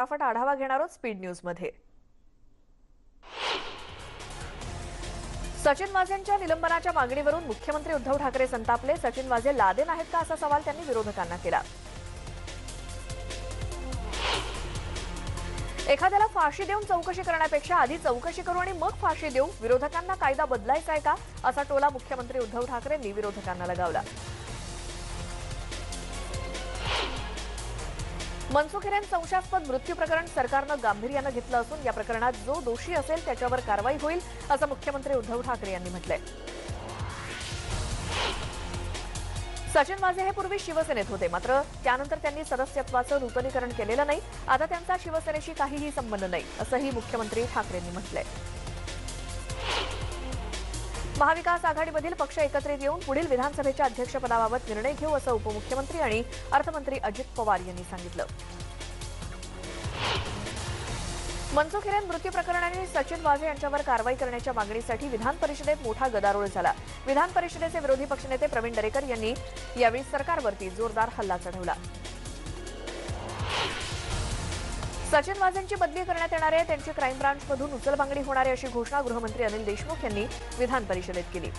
फटाफट आढावा घेणार आहोत स्पीड न्यूजमध्ये. सचिन वाझेंच्या निलंबनाच्या मागणीवरून मुख्यमंत्री उद्धव ठाकरे संतापले. सचिन वाझे लादेन आहेत का असा सवाल त्यांनी विरोधकांना केला. एखाद्याला फाशी देऊन चौकशी करण्यापेक्षा आधी चौकशी करू आणि मग फाशी देऊ. विरोधकांना कायदा बदलायचा आहे का? असा टोला मुख्यमंत्री उद्धव ठाकरेंनी विरोधकांना लगावला. मनसुख संशयास्पद मृत्यू प्रकरण सरकारनं गांभीर्यानं घेतलं असून या प्रकरणात जो दोषी असेल त्याच्यावर कारवाई होईल असं मुख्यमंत्री उद्धव ठाकरे यांनी म्हटलंय. सचिन वाझे हे पूर्वी शिवसेनेत होते मात्र त्यानंतर त्यांनी सदस्यत्वाचं नूतनीकरण केलेलं नाही. आता त्यांचा शिवसेनेशी काहीही संबंध नाही असंही मुख्यमंत्री ठाकरेंनी म्हटलंय. महाविकास आघाडीमधील पक्ष एकत्रित येऊन पुढील विधानसभेच्या अध्यक्षपदाबाबत निर्णय घेऊ असं उपमुख्यमंत्री आणि अर्थमंत्री अजित पवार यांनी सांगितलं. मनसुख हिरेन मृत्यू प्रकरणाने सचिन वाझे यांच्यावर कारवाई करण्याच्या मागणीसाठी विधान परिषदेत मोठा गदारोळ झाला. विधान परिषदेचे विरोधी पक्षनेते प्रवीण दरेकर यांनी यावेळी सरकारवरती जोरदार हल्ला चढवला. सचिन वाझेंची बदली करण्यात येणार आहे. त्यांची क्राईम ब्रांचमधून उचलबांगडी होणार आहे अशी घोषणा गृहमंत्री अनिल देशमुख यांनी विधान परिषदेत केली.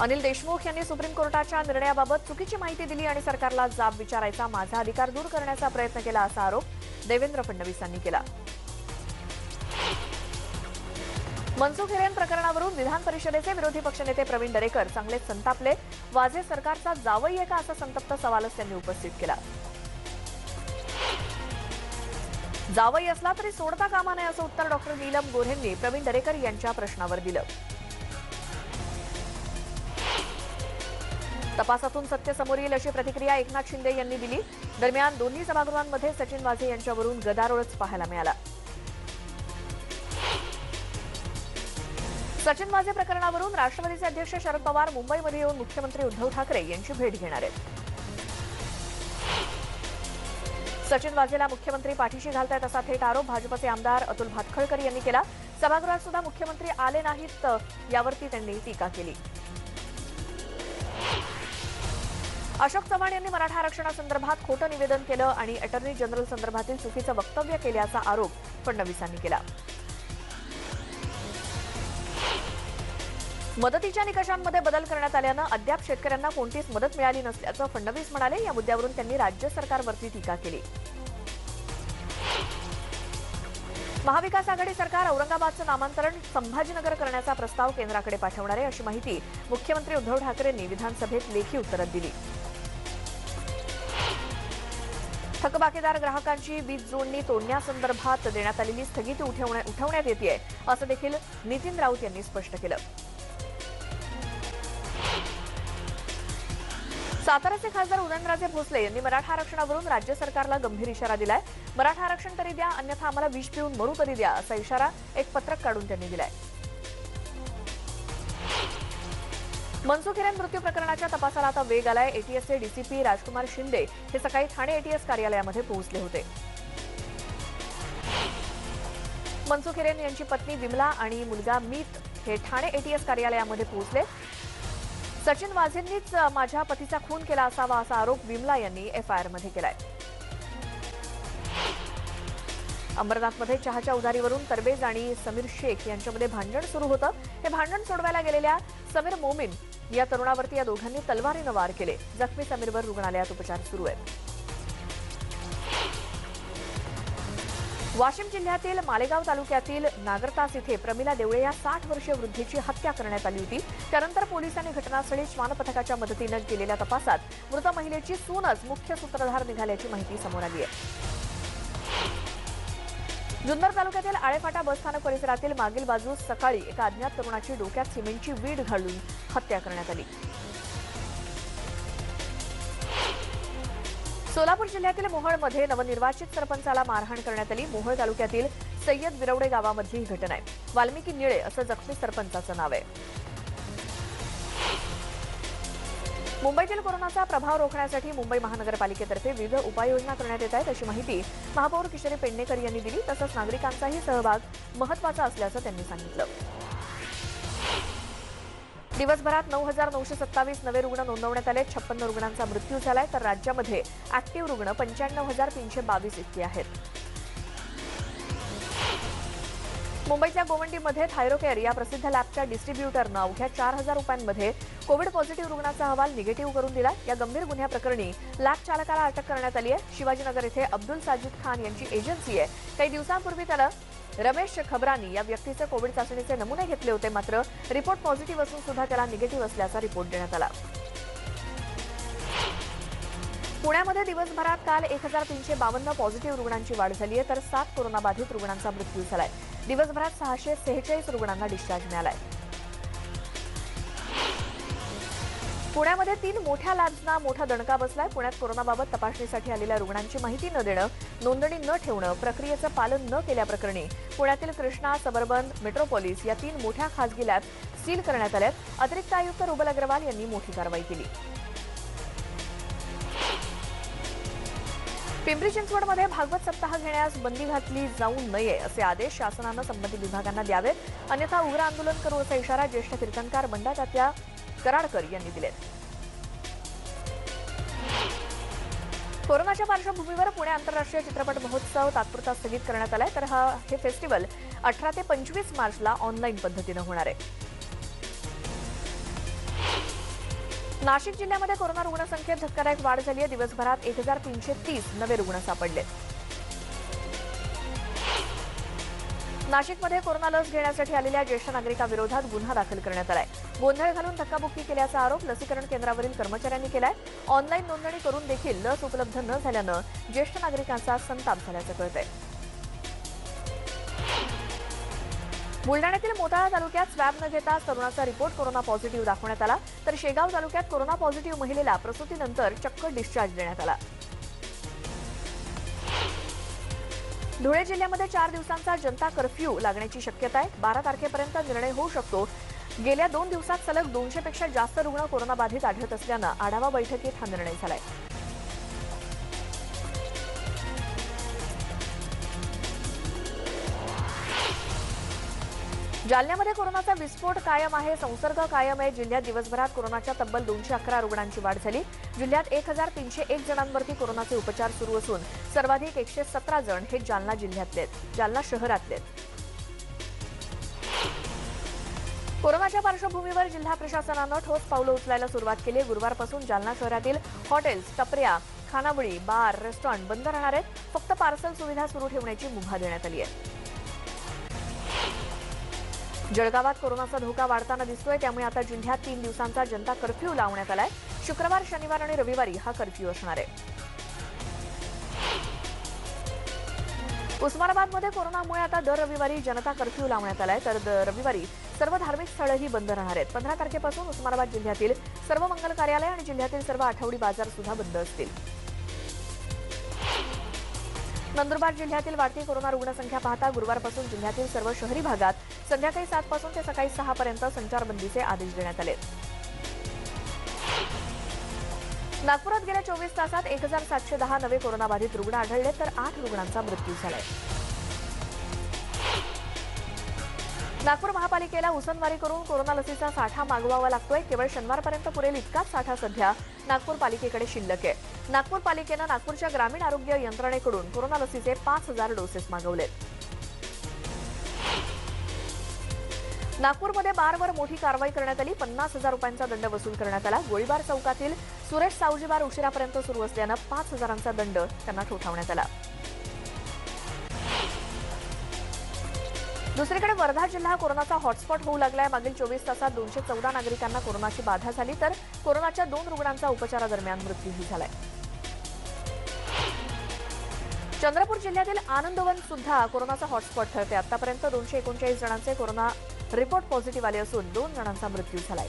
अनिल देशमुख यांनी सुप्रीम कोर्टाच्या निर्णयाबाबत चुकीची माहिती दिली आणि सरकारला जाब विचारायचा माझा अधिकार दूर करण्याचा प्रयत्न केला असा आरोप देवेंद्र फडणवीसांनी केला. मनसुख हिरेन प्रकरणावरून विधान परिषदेचे विरोधी पक्षनेते प्रवीण दरेकर चांगलेच संतापले. वाझे सरकारचा जावई आहे का असा संतप्त सवालच त्यांनी उपस्थित केला. जावई असला तरी सोडता कामा नये असं उत्तर डॉक्टर नीलम गोऱ्हेंनी प्रवीण दरेकर यांच्या प्रश्नावर दिलं. तपासातून सत्य समोर येईल अशी प्रतिक्रिया एकनाथ शिंदे यांनी दिली. दरम्यान दोन्ही सभागृहांमध्ये सचिन वाझे यांच्यावरून गदारोळच पाहायला मिळाला. सचिन वाझे प्रकरणावरून राष्ट्रवादीचे अध्यक्ष शरद पवार मुंबईमध्ये येऊन मुख्यमंत्री उद्धव ठाकरे यांची भेट घेणार आहेत. सचिन वाझेला मुख्यमंत्री पाठीशी घालतायत असा थेट आरोप भाजपचे आमदार अतुल भातखळकर यांनी केला. सभागृहात सुद्धा मुख्यमंत्री आले नाहीत यावरती त्यांनी टीका केली. अशोक चव्हाण यांनी मराठा आरक्षणासंदर्भात खोटं निवेदन केलं आणि अटर्नी जनरल संदर्भातील चुकीचं वक्तव्य केल्याचा आरोप फडणवीसांनी केला. मदतीच्या निकषांमध्ये बदल करण्यात आल्यानं अद्याप शेतकऱ्यांना कोणतीच मदत मिळाली नसल्याचं फडणवीस म्हणाले. या मुद्द्यावरून त्यांनी राज्य सरकारवरती टीका केली. महाविकास आघाडी सरकार औरंगाबादचं नामांतरण संभाजीनगर करण्याचा प्रस्ताव केंद्राकडे पाठवणार आहे अशी माहिती मुख्यमंत्री उद्धव ठाकरेंनी विधानसभेत लेखी उत्तरात दिली. थकबाकीदार ग्राहकांची वीज जोडणी तोडण्यासंदर्भात देण्यात आलेली स्थगिती उठवण्यात येते असं देखील नितीन राऊत यांनी स्पष्ट केलं. साताऱ्याचे खासदार उदयनराजे भोसले यांनी मराठा आरक्षणावरून राज्य सरकारला गंभीर इशारा दिलाय. मराठा आरक्षण तरी द्या अन्यथा आम्हाला विष पिऊन मरू तरी द्या असा इशारा एक पत्रक काढून त्यांनी दिलाय. मनसुख हिरेन मृत्यू प्रकरणाच्या तपासाला आता वेग आलाय. एटीएसचे डीसीपी राजकुमार शिंदे हे सकाळी ठाणे एटीएस कार्यालयामध्ये पोहोचले होते. मनसुख हिरेन यांची पत्नी विमला आणि मुलगा मीत हे ठाणे एटीएस कार्यालयामध्ये पोहोचले. सचिन वाझेंनीच माझ्या पतीचा खून केला असावा असा आरोप विमला यांनी एफआयआरमध्ये केलाय. अंबरनाथमध्ये चहाच्या उधारीवरून तरबेज आणि समीर शेख यांच्यामध्ये भांडण सुरू होतं. हे भांडण सोडवायला गेलेल्या समीर मोमीन या तरुणावरती या दोघांनी तलवारीनं वार केले. जखमी समीरवर रुग्णालयात उपचार सुरू आहेत. वाशिम जिल्ह्यातील मालेगाव तालुक्यातील नागरतास इथे प्रमिला देवळे या साठ वर्षीय वृद्धीची हत्या करण्यात आली होती. त्यानंतर पोलिसांनी घटनास्थळी श्वान पथकाच्या मदतीनं केलेल्या तपासात मृत महिलेची सूनच मुख्य सूत्रधार निघाल्याची माहिती समोर आली आहे. जुन्नर तालुक्यातील आळेफाटा बसस्थानक परिसरातील मागील बाजूस सकाळी एका अज्ञात तरुणाची डोक्यात सिमेंटची वीड घालून हत्या करण्यात आली. सोलापूर जिल्ह्यातील मोहळमध्ये नवनिर्वाचित सरपंचाला मारहाण करण्यात आली. मोहळ तालुक्यातील सय्यद विरवडे गावामधली ही घटना आहे. वाल्मिकी निळे असं जखमी सरपंचाचं नाव आहे. मुंबईतील कोरोनाचा प्रभाव रोखण्यासाठी मुंबई महानगरपालिकेतर्फे विविध उपाययोजना करण्यात येत आहेत. अशी माहिती महापौर किशोरी पेडणेकर यांनी दिली. तसंच नागरिकांचाही सहभाग महत्त्वाचा असल्याचं त्यांनी सांगितलं. दिवसभरात नऊ हजार नऊशे सत्तावीस नवे रुग्ण नोंदवण्यात आले. छप्पन्न रुग्णांचा मृत्यू झालाय. तर राज्यामध्ये ऍक्टिव्ह रुग्ण पंच्याण्णव हजार तीनशे बावीस इतके आहेत. मुंबईतल्या गोवंडीमध्ये थायरोकेअर या प्रसिद्ध लॅबच्या डिस्ट्रीब्युटरनं अवघ्या चार हजार रुपयांमध्ये कोविड पॉझिटिव्ह रुग्णाचा अहवाल निगेटिव्ह करून दिला या गंभीर गुन्ह्याप्रकरणी लॅब चालकाला अटक करण्यात आली आहे शिवाजीनगर येथे अब्दुल साजिद खान यांची एजन्सी आहे. काही दिवसांपूर्वी त्याला रमेश खबरानी या व्यक्तीचे कोविड चाचणीचे नमुने घेतले होते मात्र रिपोर्ट पॉझिटिव्ह असून सुद्धा त्याला निगेटिव्ह असल्याचा रिपोर्ट देण्यात आला. पुण्यामध्ये दिवसभरात काल एक हजार तीनशे बावन्न पॉझिटिव्ह रुग्णांची वाढ झाली आहे तर सात कोरोनाबाधित रुग्णांचा मृत्यू झालाय. दिवसभरात सहाशे सेहेचाळीस रुग्णांना डिस्चार्ज मिळालाय. पुण्यामध्ये तीन मोठ्या लॅब्सना मोठा दणका बसलाय. पुण्यात कोरोनाबाबत तपासणीसाठी आलेल्या रुग्णांची माहिती न देणं नोंदणी न ठेवणं प्रक्रियेचं पालन न केल्याप्रकरणी पुण्यातील कृष्णा सबर्बन मेट्रोपॉलिस या तीन मोठ्या खासगी लॅब सील करण्यात आल्यात. अतिरिक्त आयुक्त रुबल अग्रवाल यांनी मोठी कारवाई केली. पिंपरी चिंचवडमध्ये भागवत सप्ताह घेण्यास बंदी घातली जाऊ नये असे आदेश शासनानं संबंधित विभागांना द्यावेत. अन्यथा उग्र आंदोलन करू असा इशारा ज्येष्ठ कीर्तनकार बंडातात्या कराडकर यांनी दिलेत. कोरोनाच्या पार्श्वभूमीवर पुणे आंतरराष्ट्रीय चित्रपट महोत्सव तात्पुरता स्थगित करण्यात आलाय. तर हा हे फेस्टिवल अठरा ते पंचवीस मार्चला ऑनलाईन पद्धतीनं होणार आहे. नाशिक जिल्ह्यामध्ये कोरोना रुग्णसंख्येत धक्कादायक वाढ झाली आहे. दिवसभरात एक हजार तीनशे तीस नवे रुग्ण सापडले नाशिकमध्ये कोरोना लस घेण्यासाठी आलेल्या ज्येष्ठ नागरिकाविरोधात गुन्हा दाखल करण्यात आलाय. गोंधळ घालून धक्काबुक्की केल्याचा आरोप लसीकरण केंद्रावरील कर्मचाऱ्यांनी केलाय. ऑनलाईन नोंदणी करून देखील लस उपलब्ध न झाल्यानं ज्येष्ठ नागरिकांचा संताप झाल्याचं कळतंय. बुलडाण्यातील मोताळा तालुक्यात स्वॅब न घेता तरुणाचा रिपोर्ट कोरोना पॉझिटिव्ह दाखवण्यात आला. तर शेगाव तालुक्यात कोरोना पॉझिटिव्ह महिलेला प्रसूतीनंतर चक्क डिस्चार्ज देण्यात आला. धुळे जिल्ह्यामध्ये चार दिवसांचा जनता कर्फ्यू लागण्याची शक्यता आहे. बारा तारखेपर्यंत निर्णय होऊ शकतो. गेल्या दोन दिवसात सलग दोनशेपेक्षा जास्त रुग्ण कोरोनाबाधित आढळत असल्यानं आढावा बैठकीत हा निर्णय झाला आहे जालन्यामध्ये कोरोनाचा विस्फोट कायम आहे संसर्ग कायम आहे. जिल्ह्यात दिवसभरात कोरोनाच्या तब्बल दोनशे अकरा रुग्णांची वाढ झाली. जिल्ह्यात एक हजार तीनशे एक जणांवरती कोरोनाचे उपचार सुरू असून सर्वाधिक एकशे सतरा जण हे जालना जिल्ह्यातले आहेत जालना शहरातले कोरोनाच्या पार्श्वभूमीवर जिल्हा प्रशासनानं ठोस पावलं उचलायला सुरुवात केली. आहे. गुरुवारपासून जालना शहरातील हॉटेल्स टपऱ्या खानावळी बार रेस्टॉरंट बंद राहणार आहेत. फक्त पार्सल सुविधा सुरू ठेवण्याची मुभा देण्यात आली आहे. जळगावात कोरोनाचा धोका वाढताना दिसतोय त्यामुळे आता जिल्ह्यात तीन दिवसांचा जनता कर्फ्यू लावण्यात आलाय. शुक्रवार शनिवार आणि रविवारी हा कर्फ्यू असणार आहे. उस्मानाबादमध्ये कोरोनामुळे आता दर रविवारी जनता कर्फ्यू लावण्यात आलाय. तर रविवारी सर्व धार्मिक स्थळंही बंद राहणार आहेत. पंधरा तारखेपासून उस्मानाबाद जिल्ह्यातील सर्व मंगल कार्यालय आणि जिल्ह्यातील सर्व आठवडी बाजार सुद्धा बंद असतील. नंदुरबार जिल्ह्यातील वाढती कोरोना रुग्णसंख्या पाहता गुरुवारपासून जिल्ह्यातील सर्व शहरी भागात संध्याकाळी सातपासून ते सकाळी सहापर्यंत संचारबंदीचे आदेश देण्यात आले. नागपुरात गेल्या चोवीस तासात एक हजार सातशे दहा नवे कोरोनाबाधित रुग्ण आढळले तर आठ रुग्णांचा मृत्यू झालाय. नागपूर महापालिकेला उसनवारी करून कोरोना लसीचा साठा मागवावा लागतोय. केवळ शनिवारपर्यंत पुरेल इतकाच साठा सध्या नागपूर पालिकेकडे शिल्लक आहे. नागपूर पालिकेनं नागपूरच्या ग्रामीण आरोग्य यंत्रणेकडून कोरोना लसीचे पाच हजार डोसेस मागवलेत. नागपूरमध्ये बारवर मोठी कारवाई करण्यात आली. पन्नास हजार रुपयांचा दंड वसूल करण्यात आला. गोळीबार चौकातील सुरेश सावजी बार उशिरापर्यंत सुरू असल्यानं पाच हजारांचा दंड त्यांना ठोठावण्यात आला. दुसरीकडे वर्धा जिल्हा कोरोनाचा हॉटस्पॉट होऊ लागलाय. मागील चोवीस तासात दोनशे चौदा नागरिकांना कोरोनाची बाधा झाली. तर कोरोनाच्या दोन रुग्णांचा उपचारादरम्यान मृत्यूही झालाय. चंद्रपूर जिल्ह्यातील आनंदवन सुद्धा कोरोनाचा हॉटस्पॉट ठरते आतापर्यंत दोनशे एकोणचाळीस जणांचे कोरोना रिपोर्ट पॉझिटिव्ह आले असून दोन जणांचा मृत्यू झालाय.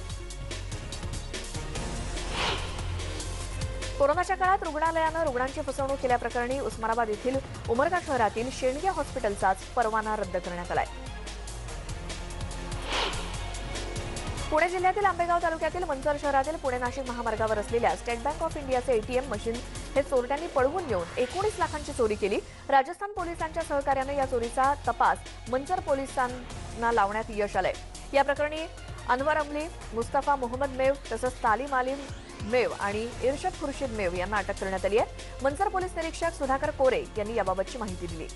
कोरोनाच्या काळात रुग्णालयानं रुग्णांची फसवणूक केल्याप्रकरणी उस्मानाबाद येथील उमरगा शहरातील शेंडगे हॉस्पिटलचाच परवाना रद्द करण्यात आलाय. पुणे जिल्ह्यातील आंबेगाव तालुक्यातील मंचर शहरातील पुणे नाशिक महामार्गावर असलेल्या स्टेट बँक ऑफ इंडियाचे एटीएम मशीन हे चोरट्यांनी पळवून येऊन एकोणीस लाखांची चोरी केली. राजस्थान पोलिसांच्या सहकार्याने या चोरीचा तपास मंचर पोलिसांना लावण्यात यश आलंय. या प्रकरणी अनवर अमली मुस्तफा मोहम्मद मेव तसंच तालीम आलिम मेव आणि इर्शद खुर्शीद मेव यांना अटक करण्यात आली आहे. मनसर पोलीस निरीक्षक सुधाकर कोरे यांनी याबाबतची माहिती दिली.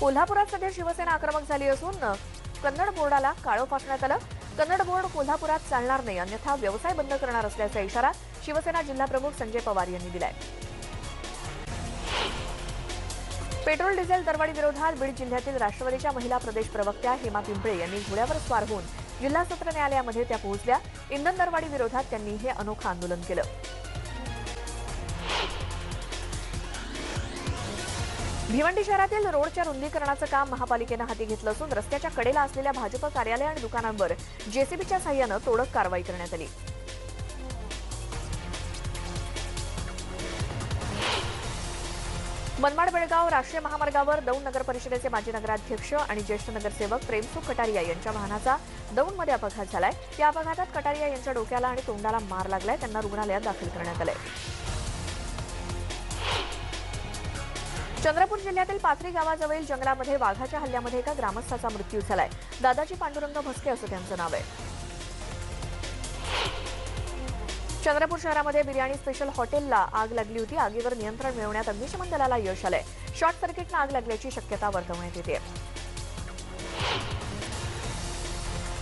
कोल्हापुरात सध्या शिवसेना आक्रमक झाली असून कन्नड बोर्डाला काळं फासण्यात आलं. कन्नड बोर्ड कोल्हापुरात चालणार नाही अन्यथा व्यवसाय बंद करणार असल्याचा इशारा शिवसेना जिल्हाप्रमुख संजय पवार यांनी दिलाय. पेट्रोल डिझेल दरवाढी विरोधात बीड जिल्ह्यातील राष्ट्रवादीच्या महिला प्रदेश प्रवक्त्या हेमा पिंपळे यांनी घोड्यावर स्वार होऊन जिल्हा सत्र न्यायालयामध्ये त्या पोहोचल्या. इंधन दरवाढी विरोधात त्यांनी हे अनोखं आंदोलन केलं. भिवंडी शहरातील रोडच्या रुंदीकरणाचं काम महापालिकेनं हाती घेतलं असून रस्त्याच्या कडेला असलेल्या भाजप कार्यालय आणि दुकानांवर जेसीबीच्या साह्यानं तोडक कारवाई करण्यात आली. मनमाड बेळगाव राष्ट्रीय महामार्गावर दौंड नगर परिषदेचे माजी नगराध्यक्ष आणि ज्येष्ठ नगरसेवक प्रेमसुख कटारिया यांच्या वाहनाचा दौंडमध्ये अपघात झालाय. या अपघातात कटारिया यांच्या डोक्याला आणि तोंडाला मार लागलाय. त्यांना रुग्णालयात दाखल करण्यात आलंय. चंद्रपूर जिल्ह्यातील पाथरी गावाजवळील जंगलामध्ये वाघाच्या हल्ल्यामध्ये एका ग्रामस्थाचा मृत्यू झालाय. दादाजी पांडुरंग भस्के असं त्यांचं नाव आहे. चंद्रपूर शहरामध्ये बिर्याणी स्पेशल हॉटेलला आग लागली होती. आगीवर नियंत्रण मिळवण्यात अग्निशमन दलाला यश आलंय. शॉर्ट सर्किटनं आग लागल्याची शक्यता वर्तवण्यात येते.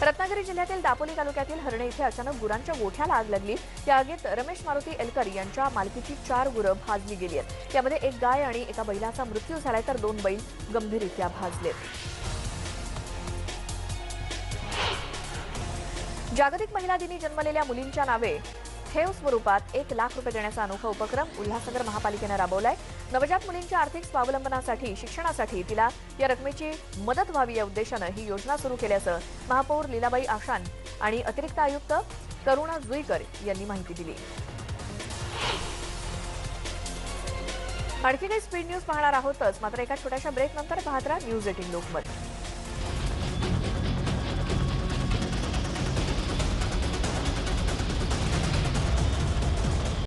रत्नागिरी जिल्ह्यातील दापोली तालुक्यातील हरणे इथे अचानक गुरांच्या गोठ्याला आग लागली. या आगीत रमेश मारुती एलकर यांच्या मालकीची चार गुरं भाजली गेली आहेत. त्यामध्ये एक गाय आणि एका बैलाचा मृत्यू झालाय तर दोन बैल गंभीररित्या भाजलेत. जागतिक महिला दिनी जन्मलेल्या मुलींच्या नावे ठेव स्वरूपात एक लाख रुपये देण्याचा अनोखा उपक्रम उल्हासनगर महापालिकेनं राबवलाय. नवजात मुलींच्या आर्थिक स्वावलंबनासाठी शिक्षणासाठी तिला या रकमेची मदत व्हावी या उद्देशानं ही योजना सुरू केल्याचं महापौर लीलाबाई आशान आणि अतिरिक्त आयुक्त करुणा जुईकर यांनी माहिती दिली. आणखी काही स्पीड न्यूज पाहणार आहोतच. मात्र एका छोट्याशा ब्रेक नंतर पाहत राहा न्यूज एटीन लोकमत.